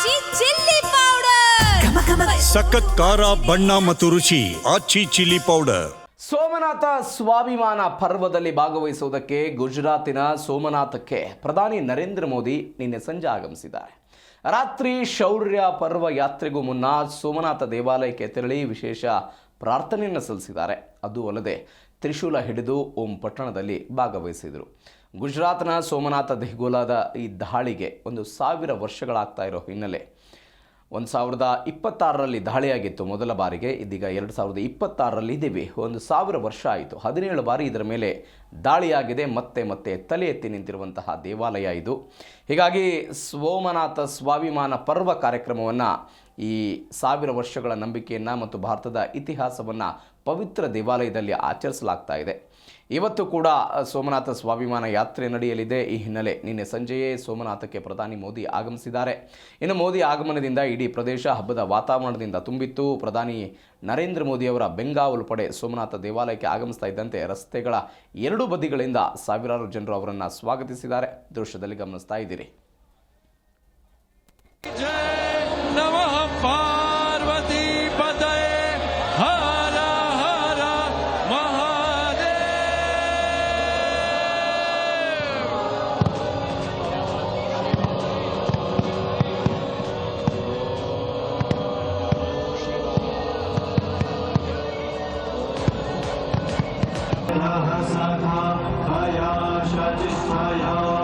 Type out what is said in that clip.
ಆಚಿ chilli powder ಸಖತ್ ಖಾರ ಬಣ್ಣ ಮತ್ತು ರುಚಿ ಆಚಿ ಚಿಲ್ಲಿ ಪೌಡರ್ ಸೋಮನಾಥ ಸ್ವಾಭಿಮಾನ ಪರ್ವದಲ್ಲಿ ಭಾಗವಹಿಸುವುದಕ್ಕೆ ಗುಜರಾತಿನ ಸೋಮನಾಥಕ್ಕೆ ಪ್ರಧಾನಿ ನರೇಂದ್ರ ಮೋದಿ ನಿನ್ನೆ ಸಂಜೆ ಆಗಮಿಸಿದ್ದಾರೆ. ರಾತ್ರಿ ಶೌರ್ಯ ಪರ್ವ ಯಾತ್ರೆಗೂ ಮುನ್ನ ಸೋಮನಾಥ ದೇವಾಲಯಕ್ಕೆ ತೆರಳಿ ವಿಶೇಷ ಪ್ರಾರ್ಥನೆಯನ್ನು ಸಲ್ಲಿಸಿದ್ದಾರೆ. ಅದು ಅಲ್ಲದೆ ತ್ರಿಶೂಲ ಹಿಡಿದು ಓಂ ಪಟ್ಟಣದಲ್ಲಿ ಭಾಗವಹಿಸಿದರು. ಗುಜರಾತ್ನ ಸೋಮನಾಥ ದೇಗುಲದ ಈ ದಾಳಿಗೆ ಒಂದು ಸಾವಿರ ವರ್ಷಗಳಾಗ್ತಾ ಇರೋ ಹಿನ್ನೆಲೆ. ಒಂದು ಸಾವಿರದ ಇಪ್ಪತ್ತಾರರಲ್ಲಿ ದಾಳಿಯಾಗಿತ್ತು ಮೊದಲ ಬಾರಿಗೆ, ಇದೀಗ ಎರಡು ಸಾವಿರದ ಇಪ್ಪತ್ತಾರರಲ್ಲಿ ಇದ್ದೀವಿ. ಒಂದು ಸಾವಿರ ವರ್ಷ ಆಯಿತು. ಹದಿನೇಳು ಬಾರಿ ಇದರ ಮೇಲೆ ದಾಳಿಯಾಗಿದೆ. ಮತ್ತೆ ಮತ್ತೆ ತಲೆ ಎತ್ತಿ ನಿಂತಿರುವಂತಹ ದೇವಾಲಯ ಇದು. ಹೀಗಾಗಿ ಸೋಮನಾಥ ಸ್ವಾಭಿಮಾನ ಪರ್ವ ಕಾರ್ಯಕ್ರಮವನ್ನು ಈ ಸಾವಿರ ವರ್ಷಗಳ ನಂಬಿಕೆಯನ್ನು ಮತ್ತು ಭಾರತದ ಇತಿಹಾಸವನ್ನು ಪವಿತ್ರ ದೇವಾಲಯದಲ್ಲಿ ಆಚರಿಸಲಾಗ್ತಾ ಇದೆ. ಇವತ್ತು ಕೂಡ ಸೋಮನಾಥ ಸ್ವಾಭಿಮಾನ ಯಾತ್ರೆ ನಡೆಯಲಿದೆ. ಈ ಹಿನ್ನೆಲೆ ನಿನ್ನೆ ಸಂಜೆಯೇ ಸೋಮನಾಥಕ್ಕೆ ಪ್ರಧಾನಿ ಮೋದಿ ಆಗಮಿಸಿದ್ದಾರೆ. ಇನ್ನು ಮೋದಿ ಆಗಮನದಿಂದ ಇಡೀ ಪ್ರದೇಶ ಹಬ್ಬದ ವಾತಾವರಣದಿಂದ ತುಂಬಿತ್ತು. ಪ್ರಧಾನಿ ನರೇಂದ್ರ ಮೋದಿಯವರ ಬೆಂಗಾವಲು ಪಡೆ ಸೋಮನಾಥ ದೇವಾಲಯಕ್ಕೆ ಆಗಮಿಸ್ತಾ ಇದ್ದಂತೆ ರಸ್ತೆಗಳ ಎರಡೂ ಬದಿಗಳಿಂದ ಸಾವಿರಾರು ಜನರು ಅವರನ್ನು ಸ್ವಾಗತಿಸಿದ್ದಾರೆ. ದೃಶ್ಯದಲ್ಲಿ ಗಮನಿಸ್ತಾ ಇದ್ದೀರಿ. सखा भया शचिष्ठया